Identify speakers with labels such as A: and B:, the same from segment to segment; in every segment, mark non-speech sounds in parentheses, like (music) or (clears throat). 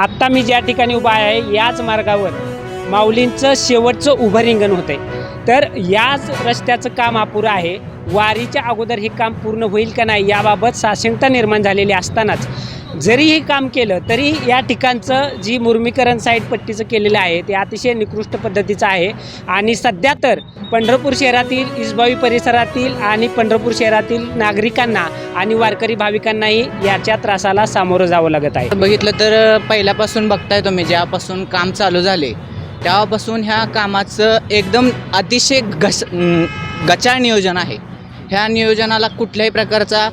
A: आत्ता मी ज्या ठिकाणी उभा आहे याच मार्गावर माऊलींचं शेवटचं उभं रिंगण होतं आहे तर याच रस्त्याचं काम अपुरं आहे. वारीच्या अगोदर हे काम पूर्ण होईल का नाही याबाबत साशंकता निर्माण झालेली असतानाच जरीही काम केलं तरी या ठिकाणचं जी मुर्मीकरण साईड पट्टीचं केलेलं आहे ते अतिशय निकृष्ट पद्धतीचं आहे. आणि सध्या तर पंढरपूर शहरातील इसबावी परिसरातील आणि पंढरपूर शहरातील नागरिकांना आणि वारकरी भाविकांनाही याच्या त्रासाला सामोरं जावं लागत आहे.
B: बघितलं तर पहिल्यापासून बघताय तुम्ही ज्यापासून काम चालू झाले तेव्हापासून ह्या कामाचं एकदम अतिशय घस गचाळ नियोजन आहे. ह्या नियोजनाला कुठल्याही प्रकारचा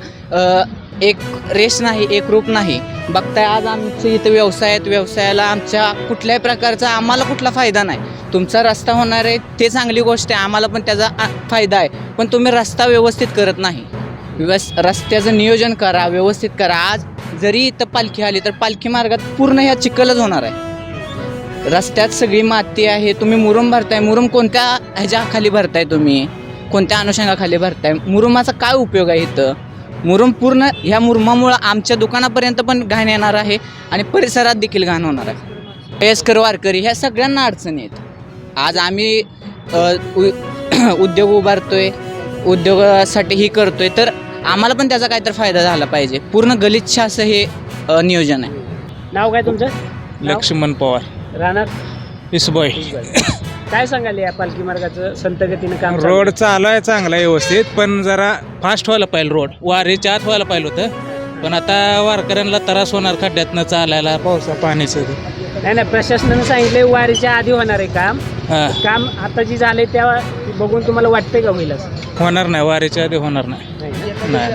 B: एक रेश नाही एक रूप नाही. बघताय आज आमच्या इथं व्यवसाय आहेत व्यवसायाला आमच्या कुठल्याही प्रकारचा आम्हाला कुठला फायदा नाही. तुमचा रस्ता होणार आहे ते चांगली गोष्ट आहे आम्हाला पण त्याचा आ, फायदा आहे. पण तुम्ही रस्ता व्यवस्थित करत नाही. व्यवस रस्त्याचं नियोजन करा व्यवस्थित करा. आज जरी इथं पालखी आली तर पालखी मार्गात पूर्ण ह्या चिखलच होणार आहे. रस्त्यात सगळी माती आहे तुम्ही मुरुम भरताय. मुरुम कोणत्या ह्याच्या खाली भरताय तुम्ही? कोणत्या अनुषंगाखाली भरताय? मुरुमाचा काय उपयोग आहे इथं? मुरुम पूर्ण ह्या मुरुमामुळं आमच्या दुकानापर्यंत पण घाण येणार आहे आणि परिसरात देखील घाण होणार आहे. वयस्कर वारकरी ह्या सगळ्यांना अडचणी आहेत. आज आम्ही (clears throat) उद्योग उभारतोय उद्योगासाठी ही करतोय तर आम्हाला पण त्याचा काहीतरी फायदा झाला पाहिजे. पूर्ण गलिच्छ असं हे नियोजन आहे.
A: नाव काय तुमचं?
C: लक्ष्मण पवार.
A: राहणार?
C: इसबॉय.
A: काय सांगाल या पालखी मार्गाचं संत गतीनं काम चालू?
C: रोड चालू आहे चांगला व्यवस्थित पण जरा फास्ट व्हायला पाहिजे रोड. वारीच्या आत व्हायला पाहिजे होतं. पण आता वारकऱ्यांना त्रास होणार खड्ड्यातनं चालायला पावसा पाण्याचं.
A: नाही नाही प्रशासनानं सांगितले वारीच्या आधी होणार आहे काम.
C: हा.
A: काम आता जी झाले त्या बघून तुम्हाला वाटतंय का होईल असं
C: होणार नाही वारीच्या आधी होणार नाही.
A: नाही. ना?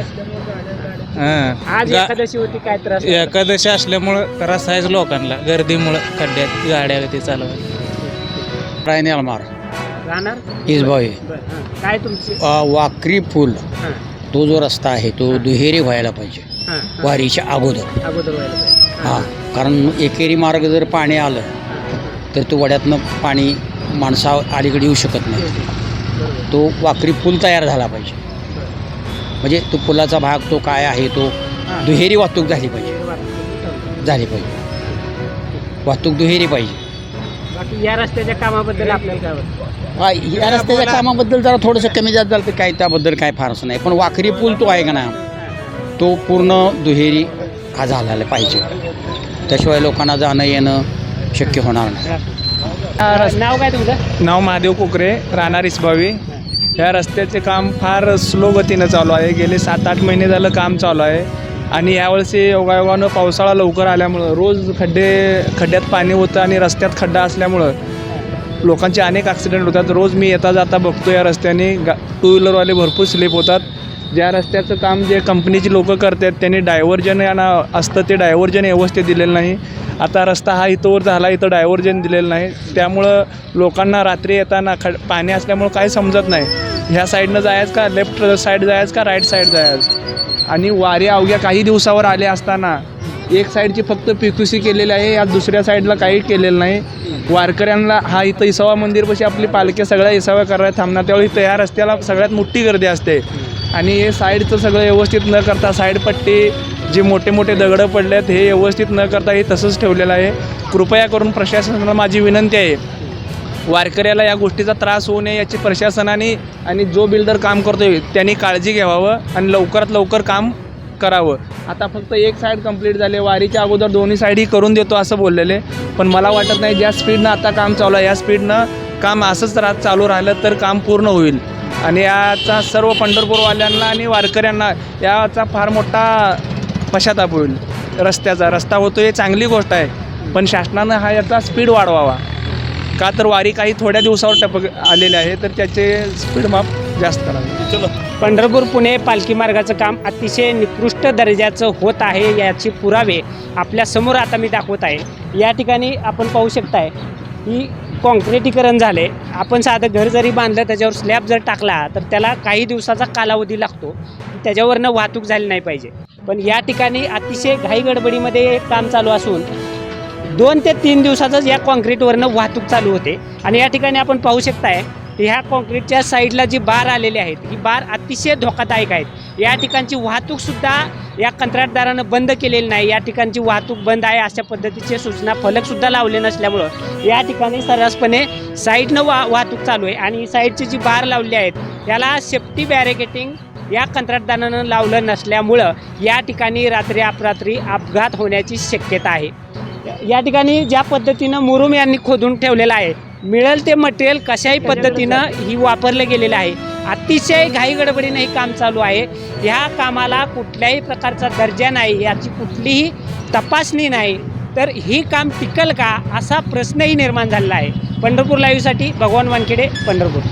C: नाही
A: आज
C: हा.
A: एकादशी होती काय त्रास
C: एकादशी असल्यामुळं त्रास आहेच लोकांना. गर्दीमुळं खड्ड्यात गाड्या ते चालवायला.
D: रायने अलमार
A: राहणार? बरं, हां. काय तुमची?
D: वाकरी पूल
A: हां,
D: तो जो रस्ता आहे तो दुहेरी व्हायला पाहिजे.
A: हां, हां.
D: वारीच्या अगोदर.
A: अगोदर व्हायला पाहिजे.
D: हा. कारण एकेरी मार्ग जर पाणी आलं तर तो वड्यातनं पाणी माणसा अलीकडे येऊ शकत नाही. तो वाकरी पूल तयार झाला पाहिजे. म्हणजे तो पुलाचा भाग तो काय आहे तो दुहेरी वाहतूक झाली पाहिजे. झाली पाहिजे. वाहतूक दुहेरी पाहिजे.
A: बाकी या रस्त्याच्या कामाबद्दल आपल्याला काय वाटतं?
D: हा, या रस्त्याच्या कामाबद्दल जरा थोडंसं कमी जास्त झालं तर काय त्याबद्दल काय फारसं नाही. पण वाकरी पूल तो आहे का ना तो पूर्ण दुहेरी हा झालेला पाहिजे. त्याशिवाय लोकांना जाणं येणं शक्य होणार नाही.
A: नाव काय तुमचं?
E: नाव महादेव कोकरे राहणार इसबावी ह्या रस्त्याचे काम फार स्लो गतीनं चालू आहे. गेले सात आठ महिने झालं काम चालू आहे. आणि यावर्षी योगायोगानं पावसाळा लवकर आल्यामुळं रोज खड्डे खड्ड्यात पाणी होतं आणि रस्त्यात खड्डा असल्यामुळं लोकांचे अनेक ॲक्सिडेंट होतात. रोज मी येता जाता बघतो या रस्त्याने गा टू व्हीलरवाले भरपूर स्लिप होतात. ज्या रस्त्याचं काम जे कंपनीची लोकं करतात त्यांनी डायव्हर्जन यांना असतं ते डायव्हर्जन व्यवस्थित दिलेलं नाही. आता रस्ता हा इथंवर झाला इथं डायव्हर्जन दिलेलं नाही. त्यामुळं लोकांना रात्री येताना खड पाणी असल्यामुळं काही समजत नाही. ह्या साईडनं जायचं का? लेफ्ट साईड जायचं का? राईट साईड जायचं? आणि वारे अवघ्या काही दिवसावर आले असताना एक साईडची फक्त पिकुसी केलेली आहे या दुसऱ्या साईडला काही केलेलं नाही. वारकऱ्यांना हा इथं इसावा मंदिरपाशी आपली पालख्या सगळ्या इसाव्या करायला थांबणार. त्यावेळी इथं या रस्त्याला सगळ्यात मोठी गर्दी असते. आणि हे साईडचं सगळं व्यवस्थित न करता साईड पट्टी जे मोठे मोठे दगडं पडले आहेत हे व्यवस्थित न करता हे तसंच ठेवलेलं आहे. कृपया करून प्रशासनाला माझी विनंती आहे. वारकऱ्याला या गोष्टीचा त्रास होऊ नये याची प्रशासनाने आणि जो बिल्डर काम करतोय त्यांनी काळजी घ्यावावं आणि लवकरात लवकर काम करावं. आता फक्त एक साईड कंप्लीट झाले वारीच्या अगोदर दोन्ही साईडही करून देतो असं बोललेले. पण मला वाटत नाही ज्या स्पीडनं आता काम चालू आहे या स्पीडनं काम असंच राहत चालू राहिलं तर काम पूर्ण होईल. आणि याचा सर्व पंढरपूरवाल्यांना आणि वारकऱ्यांना याचा फार मोठा पश्चाताप होईल रस्त्याचा रस्ता होतो हे चांगली गोष्ट आहे. पण शासनानं हा याचा स्पीड वाढवावा. का तर वारी काही थोड्या दिवसावर टपक आलेले आहे तर त्याचे स्पीड माप जास्त करावे
A: पंढरपूर पुणे पालखी मार्गाचं काम अतिशय निकृष्ट दर्जाचं होत आहे याचे पुरावे आपल्यासमोर आता मी दाखवत आहे. या ठिकाणी आपण पाहू शकताय की कॉन्क्रिटीकरण झाले आपण साधं घर जरी बांधलं त्याच्यावर स्लॅब जर टाकला तर त्याला काही दिवसाचा कालावधी लागतो. त्याच्यावरनं वाहतूक झाली नाही पाहिजे. पण या ठिकाणी अतिशय घाईगडबडीमध्ये हे काम चालू असून दोन ते तीन दिवसातच या कॉन्क्रीटवरनं वाहतूक चालू होते. आणि या ठिकाणी आपण पाहू शकताय ह्या कॉन्क्रीटच्या साईडला जी बार आलेली आहेत ही बार अतिशय धोकादायक आहेत. या ठिकाणची वाहतूकसुद्धा या कंत्राटदारानं बंद केलेली नाही. या ठिकाणची वाहतूक बंद आहे अशा पद्धतीचे सूचना फलकसुद्धा लावले नसल्यामुळं या ठिकाणी सर्रासपणे साईडनं वा वाहतूक चालू आहे. आणि साईडची जी बार लावली आहेत त्याला सेफ्टी बॅरिकेटिंग या कंत्राटदारानं लावलं नसल्यामुळं या ठिकाणी रात्री अपरात्री अपघात होण्याची शक्यता आहे. या ठिकाणी ज्या पद्धतीनं मुरुम यांनी खोदून ठेवलेलं आहे मिळेल ते मटेरियल कशाही पद्धतीनं ही वापरलं गेलेलं आहे. अतिशय घाई गडबडीनं हे काम चालू आहे. ह्या कामाला कुठल्याही प्रकारचा दर्जा नाही याची कुठलीही तपासणी नाही. तर ही काम टिकल का असा प्रश्नही निर्माण झालेला आहे. पंढरपूर लाईव्हसाठी भगवान वानखेडे पंढरपूर.